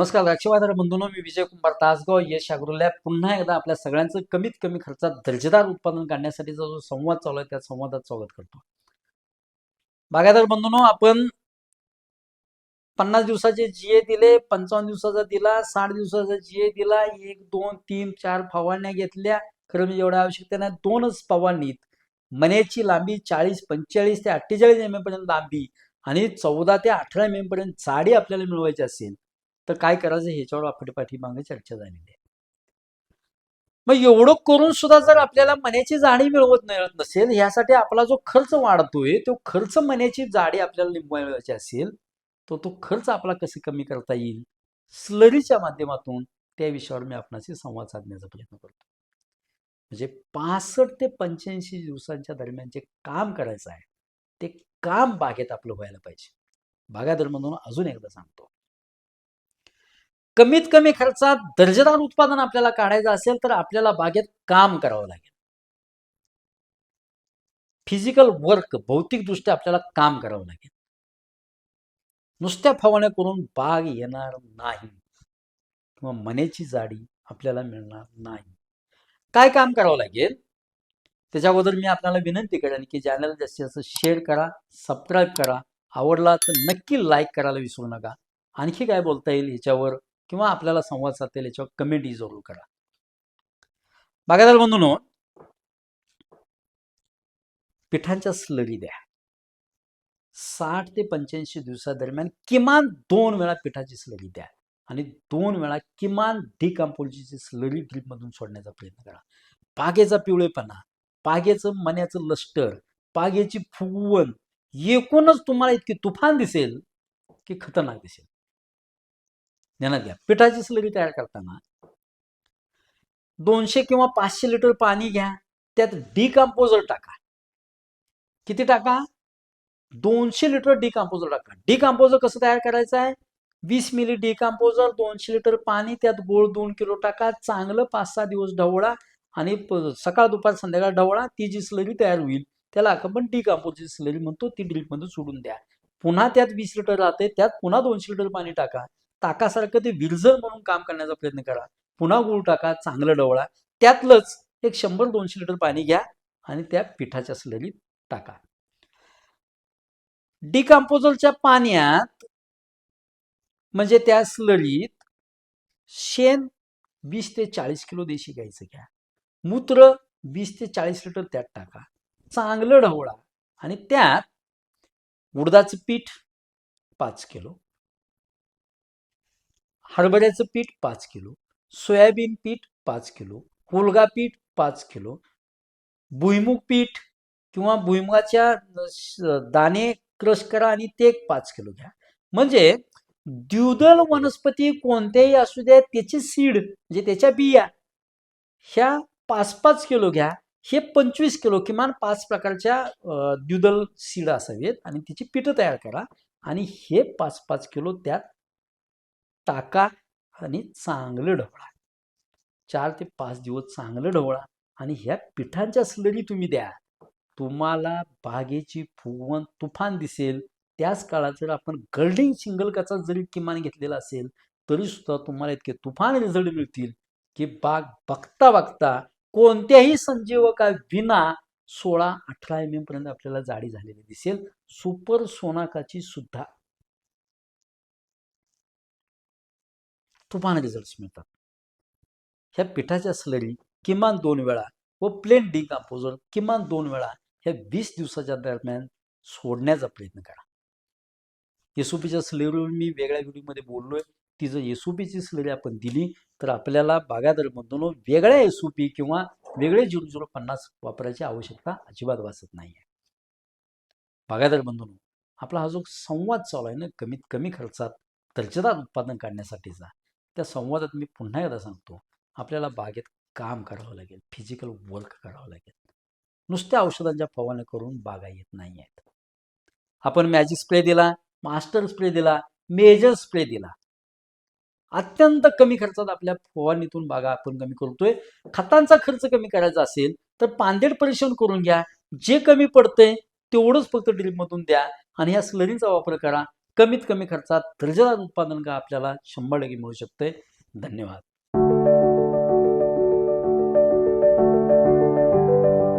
नमस्कार द्राक्षबाजार बंधूंनो मी विजय कुमार तासगाव यश अग्रोलॅब पुन्हा एकदा आपल्या सगळ्यांचं कमीत कमी खर्चात दर्जेदार उत्पादन काढण्यासाठीचा जो संवाद चालू आहे त्या संवादात स्वागत करतो. बागायदार बंधूंनो आपण पन्नास दिवसाचे जीए दिले पंचावन्न दिवसाचा दिला साठ दिवसाचा जीए दिला एक दोन तीन चार फवारण्या घेतल्या. खरं म्हणजे एवढ्या आवश्यकता नाही. दोनच फवारणीत मनेची लांबी चाळीस पंचेचाळीस ते अठ्ठेचाळीस एम पर्यंत लांबी आणि चौदा ते अठरा एम पर्यंत जाडी आपल्याला मिळवायची असेल तर काय करायचं ह्याच्यावर आपली पाठीमागे चर्चा झालेली आहे. मग एवढं करून सुद्धा जर आपल्याला मण्याची जाडी मिळवत मिळत नसेल ह्यासाठी आपला जो खर्च वाढतोय तो खर्च मण्याची जाडी आपल्याला मिळवायची असेल तर तो खर्च आपला कसे कमी करता येईल? स्लरीच्या माध्यमातून त्या विषयावर मी आपणाशी संवाद साधण्याचा प्रयत्न करतो. म्हणजे पासष्ट ते पंच्याऐंशी दिवसांच्या दरम्यान जे काम करायचं आहे ते काम बागेत आपलं व्हायला पाहिजे. बागायतर म्हणून अजून एकदा सांगतो कमीत कमी खर्चात दर्जेदार उत्पादन आपल्याला काढायचं असेल तर आपल्याला बागेत काम करावं लागेल. फिजिकल वर्क भौतिकदृष्ट्या आपल्याला काम करावं लागेल. नुसत्या फवारण्या करून बाग येणार नाही किंवा मनेची जाडी आपल्याला मिळणार नाही. काय काम करावं लागेल? त्याच्या अगोदर मी आपल्याला विनंती करेन की चॅनल जास्तीत जास्त शेअर करा सबस्क्राईब करा. आवडला तर नक्की लाईक करायला विसरू नका. आणखी काय बोलता येईल याच्यावर किंवा आपल्याला संवाद साधता याच्यावर कमेंटही जरूर करा. बागायदार बंधून पिठांच्या स्लरी द्या. साठ ते पंच्याऐंशी दिवसादरम्यान किमान दोन वेळा पिठाची स्लरी द्या. आणि दोन वेळा किमान डिकम्पोजची स्लरी ड्रीपमधून सोडण्याचा प्रयत्न करा. पागेचा पिवळेपणा पागेचं मण्याचं लष्टर पागेची फुगवण एकूणच तुम्हाला इतकी तुफान दिसेल की खतरनाक दिसेल. ध्यानात घ्या. पिठाची स्लरी तयार करताना दोनशे किंवा पाचशे लिटर पाणी घ्या. त्यात डिकम्पोजर टाका. किती टाका? दोनशे लिटर डिकम्पोजर टाका. डिकम्पोजर कसं तयार करायचं आहे? वीस मिली डिकम्पोजर दोनशे लिटर पाणी त्यात गोळ दोन किलो टाका. चांगलं पाच सहा दिवस ढवळा आणि सकाळ दुपार संध्याकाळ ढवळा. ती जी स्लरी तयार होईल त्याला आपण डिकम्पोजर स्लरी म्हणतो. ती ड्रिपमध्ये सोडून द्या. पुन्हा त्यात वीस लिटर राहते त्यात पुन्हा दोनशे लिटर पाणी टाका. ताकासारखं ते विरझर म्हणून काम करण्याचा प्रयत्न करा. पुन्हा गुळ टाका चांगलं डवळा. त्यातलंच एक शंभर दोनशे लिटर पाणी घ्या आणि त्या पिठाच्या स्लरीत टाका. डिकम्पोजरच्या पाण्यात म्हणजे त्या स्लरीत शेण वीस ते चाळीस किलो देशी गायचं घ्या. मूत्र वीस ते चाळीस लिटर त्यात टाका. चांगलं ढवळा आणि त्यात उडदाचं पीठ पाच किलो. हरभऱ्याचं पीठ पाच किलो सोयाबीन पीठ पाच किलो हुलगा पीठ पाच किलो भुईमुग पीठ किंवा भुईमुगाच्या दाणे क्रश करा आणि ते एक पाच किलो घ्या. म्हणजे द्युदल वनस्पती कोणत्याही असू द्या त्याची सीड म्हणजे त्याच्या बिया ह्या पाच पाच किलो घ्या. हे पंचवीस किलो किमान पाच प्रकारच्या द्युदल सीड असावेत आणि तिची पिठं तयार करा आणि हे पाच पाच किलो त्यात टाका आणि चांगलं ढवळा. चार ते पाच दिवस चांगलं ढवळा आणि ह्या पिठांच्या स्लरी तुम्ही द्या. तुम्हाला बागेची फुगवण तुफान दिसेल. त्याच काळात जर आपण गर्डिंग सिंगल कचा जरी किमान घेतलेला असेल तरी सुद्धा तुम्हाला इतके तुफान रिझल्ट मिळतील की बाग बघता बघता कोणत्याही संजीवका विना सोळा अठरा एम एम पर्यंत आपल्याला जाडी झालेली दिसेल. सुपर सोनाकाची सुद्धा तुफान रिझल्ट मिळतात. ह्या पिठाच्या स्लरी किमान दोन वेळा व प्लेन डिकम्पोजर किमान दोन वेळा ह्या वीस दिवसाच्या दरम्यान सोडण्याचा प्रयत्न करा. येसुपीच्या स्लरीवर मी वेगळ्या व्हिडिओमध्ये बोललोय. ती जर येसुपीची स्लरी आपण दिली तर आपल्याला बागायतमधून वेगळ्या येसुपी किंवा वेगळे झिरो झिरो पन्नास वापरायची आवश्यकता अजिबात वाचत नाही आहे बागायदार बंधून आपला हा जो संवाद चालू आहे ना कमीत कमी खर्चात दर्जेदार उत्पादन काढण्यासाठीचा त्या संवादात मी पुन्हा एकदा सांगतो आपल्याला बागेत काम करावं लागेल फिजिकल वर्क करावं लागेल. नुसत्या औषधांच्या फवारण्या करून बागा येत नाही आहेत. आपण मॅजिक स्प्रे दिला मास्टर स्प्रे दिला मेजर स्प्रे दिला. अत्यंत कमी खर्चात आपल्या फवारणीतून बागा आपण कमी करतोय. खतांचा खर्च कमी करायचा असेल तर पांदेड परीक्षण करून घ्या. जे कमी पडतंय तेवढंच फक्त ड्रीपमधून द्या आणि ह्या स्लरींचा वापर करा. कमीत कमी खर्चात दर्जेदार उत्पादन का आपल्याला शंभर टक्के मिळू शकते धन्यवाद.